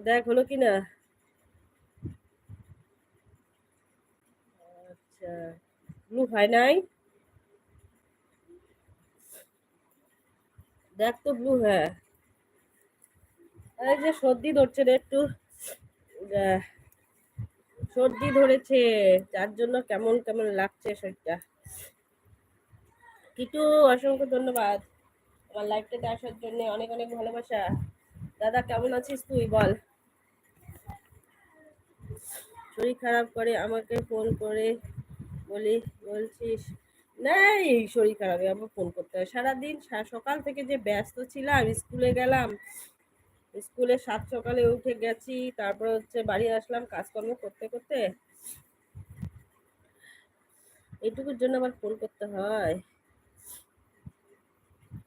দেখ, হলো কি না আচ্ছা ব্লু হয় নাই? দেখ তো ব্লু হ্যাঁ। এই যে সর্দি ধরছে রে একটু। সর্দি ধরেছে, যার জন্য কেমন কেমন লাগছে শরীরটা। কিটু, অসংখ্য ধন্যবাদ। আমার লাইফটাতে আসার জন্য অনেক অনেক ভালোবাসা। দাদা, কেমন আছিস তুই? বল। শরীর খারাপ করে আমাকে ফোন করে বলি, বলছিস, নাই, শরীর খারাপ আমার ফোন করতে হয়। সারাদিন সকাল থেকে যে ব্যস্ত ছিলাম স্কুলে গেলাম। স্কুলে সাত সকালে উঠে গেছি, তারপর হচ্ছে বাড়ি আসলাম কাজকর্ম করতে করতে। এইটুকুর জন্য আবার ফোন করতে হয়।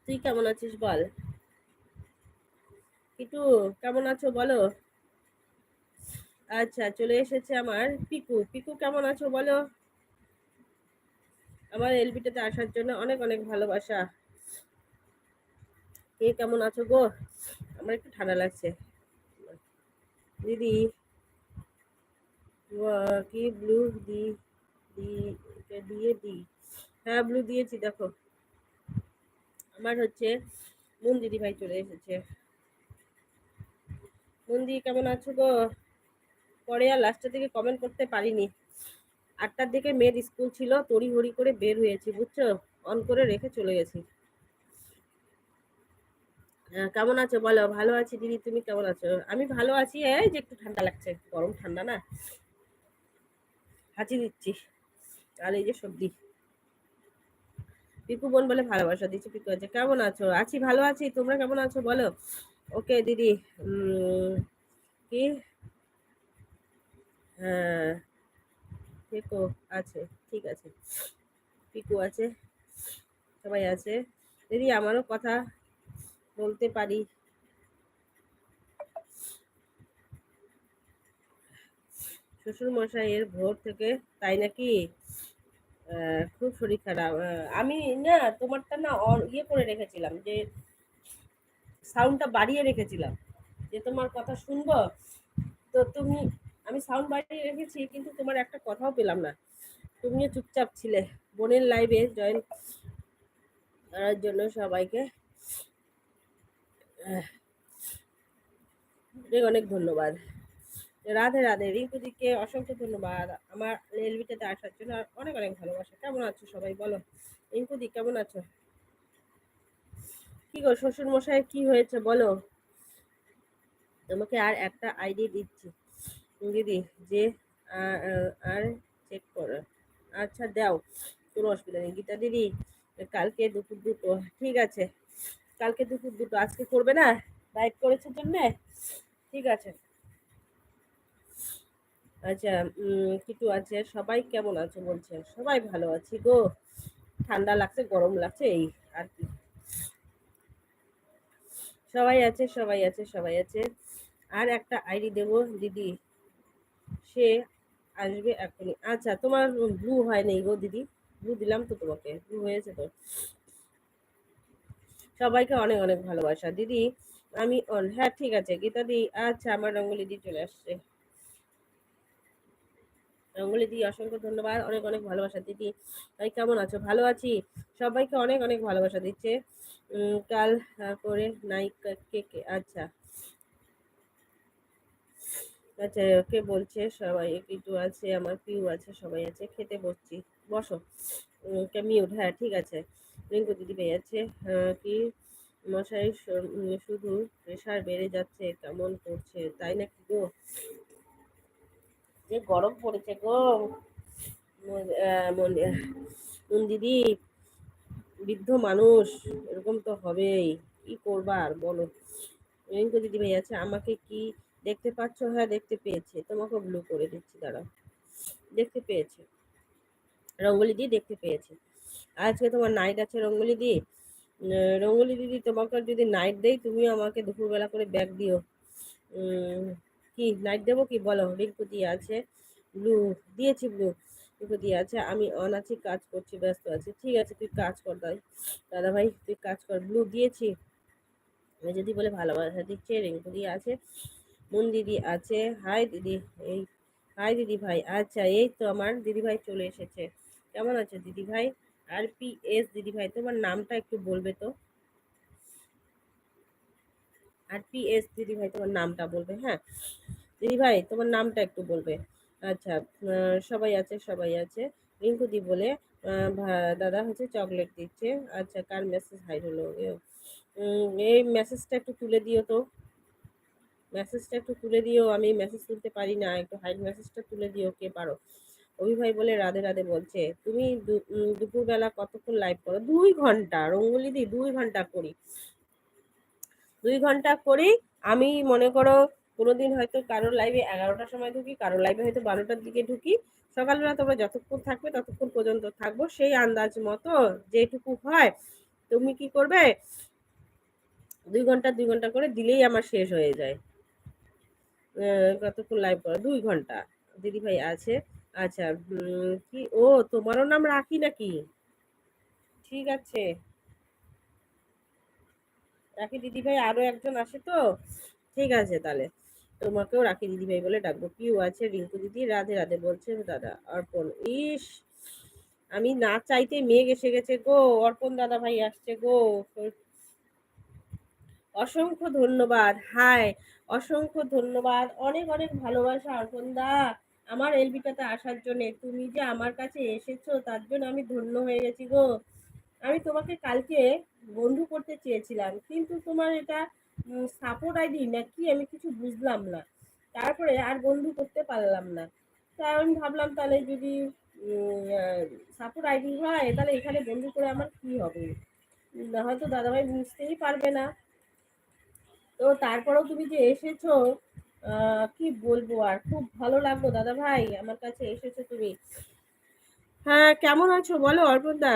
তুই কেমন আছিস বল? কিটু, কেমন আছো বলো? আচ্ছা চলে এসেছে আমার পিকু। পিকু, কেমন আছো বলো? আমার এলবিটাতে আসার জন্য অনেক অনেক ভালোবাসা। কে কেমন আছো গো? আমার একটু ঠান্ডা লাগছে। দিদি কি ব্লু দি দিয়ে দি। হ্যাঁ ব্লু দিয়েছি, দেখো। আমার হচ্ছে মুন দিদি ভাই চলে এসেছে। মুন্দি কেমন আছো গো? পরে আর লাস্টের দিকে কমেন্ট করতে পারিনি। আটটার দিকে মেয়ের স্কুল ছিল তড়ি হড়ি করে বের হয়েছি, বুঝছ? অন করে রেখে চলে গেছি। কেমন আছো বলো? ভালো আছি দিদি, তুমি কেমন আছো? আমি ভালো আছি, এই যে একটু ঠান্ডা লাগছে, গরম ঠান্ডা না? হাঁচি দিচ্ছি। আর এই যে সর্দি পিকু বোন বলে ভালোবাসা দিচ্ছি, পিকু আছে কেমন আছো? আছি, ভালো আছি, তোমরা কেমন আছো বলো? ওকে দিদি কি? হ্যাঁ পিকু আছে, ঠিক আছে। পিকু আছে, সবাই আছে। দিদি, আমারও কথা বলতে পারি। শ্বশুর মশাইয়ের ভোর থেকে, তাই নাকি? খুব শরীর খারাপ। আমি না, তোমারটা না ইয়ে করে রেখেছিলাম, যে সাউন্ডটা বাড়িয়ে রেখেছিলাম, যে তোমার কথা শুনব, তো তুমি আমি সাউন্ড বাড়িয়ে রেখেছি, কিন্তু তোমার একটা কথাও পেলাম না। তুমিও চুপচাপ ছিলে, বোনের লাইভে জয়েন করার জন্য সবাইকে অনেক অনেক ধন্যবাদ। রাধে রাধে রিঙ্কুদিকে অসংখ্য ধন্যবাদ। আমার রেলভিটাতে আসার জন্য আর অনেক অনেক ভালোবাসা। কেমন আছো সবাই বলো? রিঙ্কুদি কেমন আছো? কি গো শ্বশুর মশাই কি হয়েছে বলো? তোমাকে আর একটা আইডি দিচ্ছি। দিদি যে আর চেক করো। আচ্ছা দাও। কোনো অসুবিধা নেই। গীতা দিদি, কালকে দুপুর দুটো। ঠিক আছে। কালকে দুপুর দুটো। আজকে করবে না? ডায়েট করেছে জন্যে? ঠিক আছে। আচ্ছা কিটু আছে। সবাই কেমন আছে বলছে? সবাই ভালো আছি গো। ঠান্ডা লাগছে, গরম লাগছে, এই আর কি। সবাই আছে সবাই আছে সবাই আছে। আর একটা আইডি দেব, দিদি। সে আসবে এখনই। আচ্ছা তোমার ব্লু হয় নাই গো দিদি। ব্লু দিলাম তো তোমাকে। ব্লু হয়েছে তো। সবাইকে অনেক অনেক ভালোবাসা। দিদি, আমি অন হ্যাঁ ঠিক আছে, গীতা দি আচ্ছা আমার রঙ্গলি দি চলে আসছে। রঙ্গলি দি, অসংখ্য ধন্যবাদ। অনেক অনেক ভালোবাসা, দিদি। তাই কেমন আছো? ভালো আছি। সবাইকে অনেক অনেক ভালোবাসা দিচ্ছে। কাল করে নাই কে কে আচ্ছা। কে বলছে? সবাই কিছু আছে, আমার পিউ আছে, সবাই আছে, খেতে বসছি। বসো। মিউট? হ্যাঁ ঠিক আছে। রিঙ্কু দিদি পেয়ে যাচ্ছে কি? মশাই শুধু প্রেশার বেড়ে যাচ্ছে, কেমন করছে, তাই নাকি গো? যে গরম পড়েছে গো। মন দিদি, বৃদ্ধ মানুষ, এরকম তো হবেই। কি করবার বলো? রিঙ্কু দিদি ভাই আছে, আমাকে কি দেখতে পাচ্ছ হ্যাঁ দেখতে পেয়েছে। তোমাকে ব্লু করে দিচ্ছি দাঁড়াও। দেখতে পেয়েছে। রঙ্গলি দিয়ে দেখতে পেয়েছে। আজকে তোমার নাইট আছে রঙ্গলি দি। আহ, রঙ্গলি দিদি তোমাকে যদি নাইট দেই তুমিও আমাকে দুপুরবেলা করে ব্যাগ দিও। কি নাইট দেবো কি? বলো রিঙ্কু দিয়ে আছে। ব্লু দিয়েছি ব্লু রিঙ্কু দিয়ে আছে আমি অন আছি কাজ করছি ব্যস্ত আছি। ঠিক আছে তুই কাজ কর দাই দাদা ভাই তুই কাজ কর। ব্লু দিয়েছি। যদি বলে ভালোবাসা দিচ্ছে রিঙ্কু দিয়ে আছে। মুন দিদি আছে। হাই দিদি, এই হাই দিদি ভাই আচ্ছা এই তো আমার দিদি ভাই চলে এসেছে। কেমন আছো দিদি ভাই? আর পি এস দিদি ভাই, তোমার নামটা একটু বলবে তো? আর পি এস দিদি ভাই, তোমার নামটা বলবে হ্যাঁ? দিদি ভাই, তোমার নামটা একটু বলবে। আচ্ছা সবাই আছে সবাই আছে। রিঙ্কুদি বলে দাদা হচ্ছে চকলেট দিচ্ছে। আচ্ছা কার মেসেজ হাই হলো? এই মেসেজটা একটু তুলে দিও তো। মেসেজটা একটু তুলে দিও, আমি মেসেজ তুলতে পারি না, একটু হাইড মেসেজটা তুলে দিও, কে পারো? অভি ভাই বলে, রাধে রাধে বলছে, তুমি দুপুরবেলা কতক্ষণ লাইভ করো? দুই ঘণ্টা, রঙ্গলি দি, দুই ঘণ্টা করি। দুই ঘণ্টা করি, আমি মনে করো কোনোদিন হয়তো কারোর লাইভে এগারোটার সময় ঢুকি, কারোর লাইভে হয়তো বারোটার দিকে ঢুকি। সকালবেলা তোমরা যতক্ষণ থাকবে, ততক্ষণ পর্যন্ত থাকব। সেই আন্দাজ মতো যেটুকু হয়, তুমি কি করবে? দুই ঘণ্টা দুই ঘণ্টা করে দিলেই আমার শেষ হয়ে যায়। কতক্ষণ লাইভ করো? দুই ঘণ্টা। দিদি ভাই আছে। আচ্ছা কি? ও, তোমারও নাম রাখি নাকি? ঠিক আছে। রাখি দিদি ভাই, আরও একজন আসে তো? ঠিক আছে তাহলে। তোমাকেও রাখি দিদি ভাই বলে ডাকবো। কিউ আছে, রিঙ্কু দিদি, রাধে রাধে বলছে দাদা অর্পণ। ইস, আমি না চাইতে মেঘ এসে গেছে গো। অর্পণ দাদা ভাই আসছে গো। অসংখ্য ধন্যবাদ। হাই অসংখ্য ধন্যবাদ। অনেক অনেক ভালোবাসা অর্পণ দা আমার এলবিটাতে আসার জন্য। তুমি যে আমার কাছে এসেছ, তার জন্য আমি ধন্য হয়ে গেছি গো। আমি তোমাকে কালকে বন্ধু করতে চেয়েছিলাম, কিন্তু তোমার এটা সাপোর্ট আইডি না কি আমি কিছু বুঝলাম না। তারপরে আর বন্ধু করতে পারলাম না। তাই আমি ভাবলাম তাহলে যদি সাপোর্ট আইডি হয়, তাহলে এখানে বন্ধু করে আমার কি হবে? হয়তো দাদাভাই বুঝতেই পারবে না। তো তারপরেও তুমি যে এসেছ কি বলব আর? খুব ভালো লাগল দাদা ভাই, আমার কাছে এসেছ তুমি। হ্যাঁ কেমন আছো? বলো, অর্পণদা।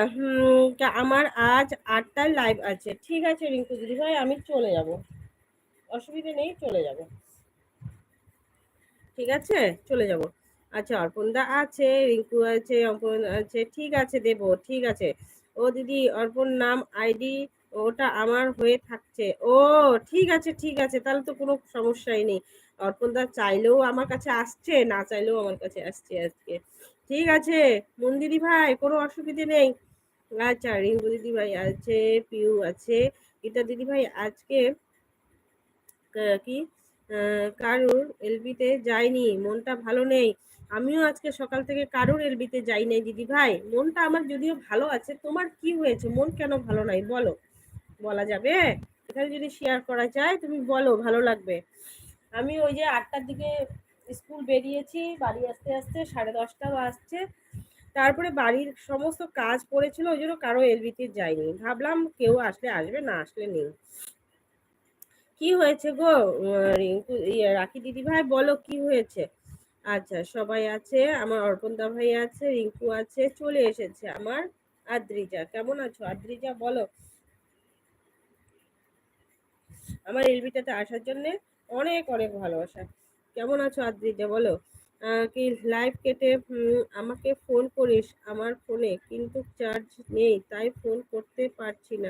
আমার আজ আটটায় লাইভ আছে। ঠিক আছে, রিঙ্কু দিদি ভাই, আমি চলে যাব। অসুবিধা নেই, চলে যাব। ঠিক আছে, চলে যাব। আচ্ছা অর্পণদা আছে, রিঙ্কু আছে, অর্পণ আছে, ঠিক আছে, দেব, ঠিক আছে। ও দিদি, অর্পণ নাম আইডি ওটা আমার হয়ে থাকছে। ও, ঠিক আছে ঠিক আছে, তাহলে তো কোনো সমস্যাই নেই। অর্পণদা চাইলেও আমার কাছে আসছে, না চাইলেও আমার কাছে আসছে আজকে। ঠিক আছে মন্দিরি ভাই, কোনো অসুবিধে নেই। আচ্ছা রিঙ্কু দিদি ভাই আছে, পিউ আছে, গীতা দিদি ভাই আজকে কি? কারুর এলবিতে যাইনি মনটা ভালো নেই। আমিও আজকে সকাল থেকে কারুর এলবিতে যাই নাই দিদি ভাই। মনটা আমার যদিও ভালো আছে, তোমার কি হয়েছে? মন কেন ভালো নাই? বলো। বলা যাবে। এখানে যদি শেয়ার করা যায় তুমি বলো ভালো লাগবে। আমি ওই যে আটটার দিকে স্কুল বেরিয়েছি বাড়ি আসতে আসতে সাড়ে দশটা বাজছে। তারপরে বাড়ির সমস্ত কাজ পড়েছিল ওই জন্য কারও এলবিতে যায়নি। ভাবলাম কেউ আসলে আসবে না আসলে নেই। কি হয়েছে গো রিঙ্কু ইয়ে, রাখি দিদি ভাই বলো কি হয়েছে? আচ্ছা সবাই আছে আমার অর্পণদা ভাই আছে রিঙ্কু আছে চলে এসেছে আমার আদ্রিজা। কেমন আছো? আদ্রিজা বলো। আমার এলবিটাতে আসার জন্যে অনেক অনেক ভালোবাসা। কেমন আছো আদ্রিজা বলো? কি লাইভ কেটে আমাকে ফোন করিস আমার ফোনে কিন্তু চার্জ নেই, তাই ফোন করতে পারছি না।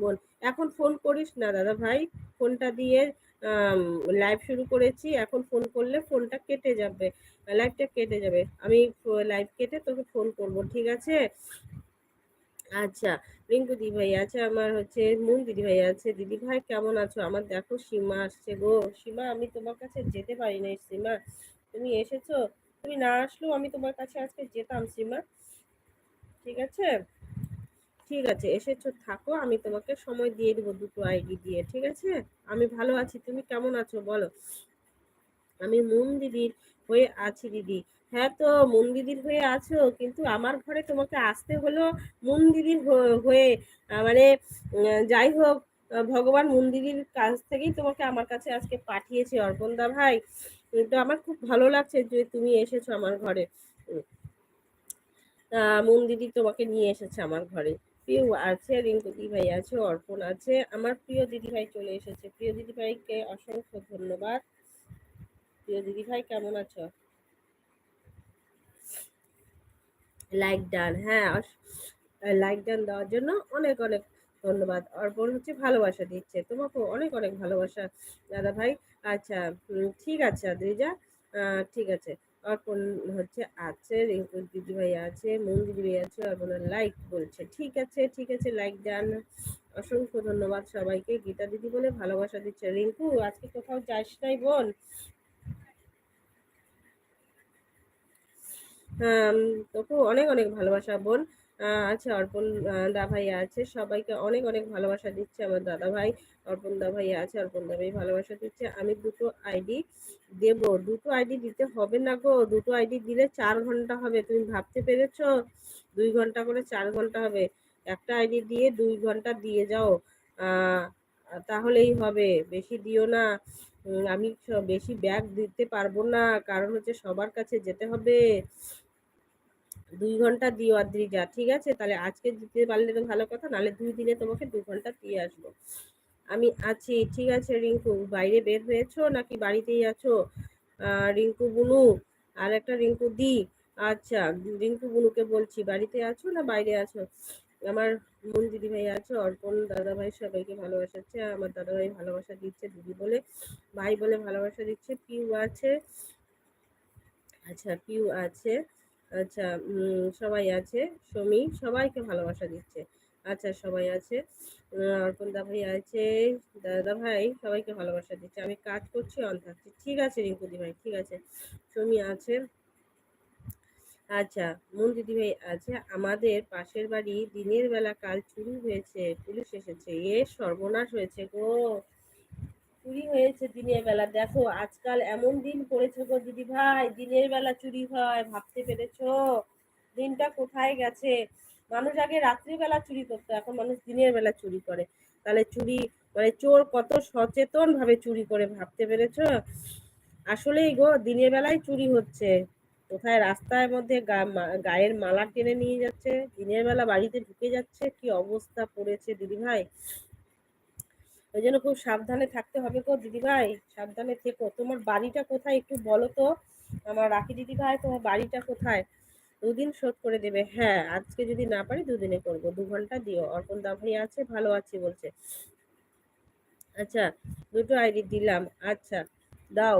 বল, এখন ফোন করিস না দাদা ভাই? ফোনটা দিয়ে লাইভ শুরু করেছি, এখন ফোন করলে ফোনটা কেটে যাবে। লাইভটা কেটে যাবে। আমি লাইভ কেটে তোকে ফোন করব, ঠিক আছে? আচ্ছা রিঙ্কু দিদি ভাই আছে, আমার হচ্ছে মুন দিদি ভাই আছে। দিদি ভাই, কেমন আছো? আমার দেখো সীমা আসছে গো। সীমা, আমি তোমার কাছে যেতে পারি নাই, সীমা। তুমি এসেছ? তুমি না আসলেও আমি তোমার কাছে আজকে যেতাম, সীমা। ঠিক আছে? ঠিক আছে, এসেছ, থাকো। আমি তোমাকে সময় দিয়ে দেবো দুটো আইডি দিয়ে, ঠিক আছে? আমি ভালো আছি, তুমি কেমন আছো বলো? আমি মুন দিদির হয়ে আছি, দিদি। হ্যাঁ তো মন দিদির হয়ে আছো? কিন্তু আমার ঘরে তোমাকে আসতে হলো মন দিদির হয়ে। মানে যাই হোক ভগবান মুন দিদির কাছ থেকেই তোমাকে আমার কাছে আজকে পাঠিয়েছে অর্পণদা ভাই। তো আমার খুব ভালো লাগছে যে তুমি এসেছ আমার ঘরে। আহ, দিদি তোমাকে নিয়ে এসেছে আমার ঘরে। প্রিয় আছে? রিঙ্কু দিদি ভাই আছে অর্পণ আছে। আমার প্রিয় দিদি ভাই চলে এসেছে। প্রিয় দিদি ভাইকে অসংখ্য ধন্যবাদ। প্রিয় দিদি ভাই কেমন আছো? লাইক ডান হ্যাঁ লাইক ডান দেওয়ার জন্য অনেক অনেক ধন্যবাদ। অর্পণ হচ্ছে ভালোবাসা দিচ্ছে। তোমাকেও অনেক অনেক ভালোবাসা দাদা ভাই আচ্ছা ঠিক আছে, আদ্রিজা। ঠিক আছে। অর্পণ হচ্ছে আছে, রিঙ্কুর দিদি ভাই আছে মন দিদি ভাই আছে অর্পণের লাইক বলছে। ঠিক আছে ঠিক আছে লাইক ডান অসংখ্য ধন্যবাদ সবাইকে। গীতা দিদি বলে ভালোবাসা দিচ্ছে। রিঙ্কু, আজকে কোথাও যাস নাই বোন? তোকেও অনেক অনেক ভালোবাসা, বোন আচ্ছা অর্পণ দা ভাই আছে, সবাইকে অনেক অনেক ভালোবাসা দিচ্ছে আমার দাদা ভাই অর্পণ দা ভাই আছে, অর্পণ দা ভাই ভালোবাসা দিচ্ছে, আমি দুটো আইডি দেব, দুটো আইডি দিতে হবে না গো, দুটো আইডি দিলে চার ঘণ্টা হবে, তুমি ভাবতে পেরেছ? দুই ঘণ্টা করে চার ঘণ্টা হবে, একটা আইডি দিয়ে দুই ঘণ্টা দিয়ে যাও তাহলেই হবে, বেশি দিও না আমি বেশি ব্যাগ দিতে পারব না, কারণ হচ্ছে সবার কাছে যেতে হবে দুই ঘণ্টা দিও আদ্রিজা ঠিক আছে? তাহলে আজকে দিতে পারলে তো ভালো কথা, নাহলে দুই দিনে তোমাকে দু ঘণ্টা দিয়ে আসব। আমি আছি, ঠিক আছে রিঙ্কু? বাইরে বের হয়েছো নাকি বাড়িতেই আছো? রিঙ্কু বুনু আর একটা রিঙ্কু দি। আচ্ছা রিঙ্কু বুনুকে বলছি, বাড়িতে আছো না বাইরে আছো? আমার মন দিদি ভাই আছে, অর্পণ দাদা ভাই সবাইকে ভালোবাসাচ্ছে, আমার দাদা ভাই ভালোবাসা দিচ্ছে, দিদি বলে, ভাই বলে ভালোবাসা দিচ্ছে, পিউ আছে। আচ্ছা পিউ আছে। আচ্ছা সবাই আছে? সমী, সবাইকে ভালোবাসা দিচ্ছে। আচ্ছা সবাই আছে। অর্পণ দা ভাই আছে। দাদা ভাই, সবাইকে ভালোবাসা দিচ্ছে। আমি কাজ করছি অন থাকছি। ঠিক আছে রিঙ্কুদি ভাই, ঠিক আছে। সমী আছে। আচ্ছা মন দিদি ভাই আছে। আমাদের পাশের বাড়ি দিনের বেলা কাল চুরি হয়েছে, পুলিশ এসেছে। এ সর্বনাশ হয়েছে গো। চুরি হয়েছে দিনের বেলা। দেখো, আজকাল এমন দিন পড়েছে গো দিদি ভাই। দিনের বেলা চুরি হয়, ভাবতে পেরেছ? দিনটা কোথায় গেছে? মানুষ আগে রাত্রিবেলা চুরি করতো, এখন মানুষ দিনের বেলা চুরি করে। তাহলে চুরি মানে চোর কত সচেতন ভাবে চুরি করে, ভাবতে পেরেছ? আসলেই গো, দিনের বেলায় চুরি হচ্ছে। কোথায় রাস্তার মধ্যে গায়ের মালা টেনে নিয়ে যাচ্ছে? দিনের বেলা বাড়িতে ঢুকে যাচ্ছে? কি অবস্থা পড়েছে দিদি ভাই? ওই জন্য খুব সাবধানে থাকতে হবে গো দিদিভাই, সাবধানে থেকো। তোমার বাড়িটা কোথায় একটু বলো তো? আমার রাখি দিদিভাই, তোমার বাড়িটা কোথায়? দুদিন শোধ করে দেবে। হ্যাঁ আজকে যদি না পারি দুদিনে করব। দু ঘণ্টা দিও। অর্পণ দা ভাই আছে, ভালো আছি বলছে। আচ্ছা দুটো আইডি দিলাম। আচ্ছা দাও।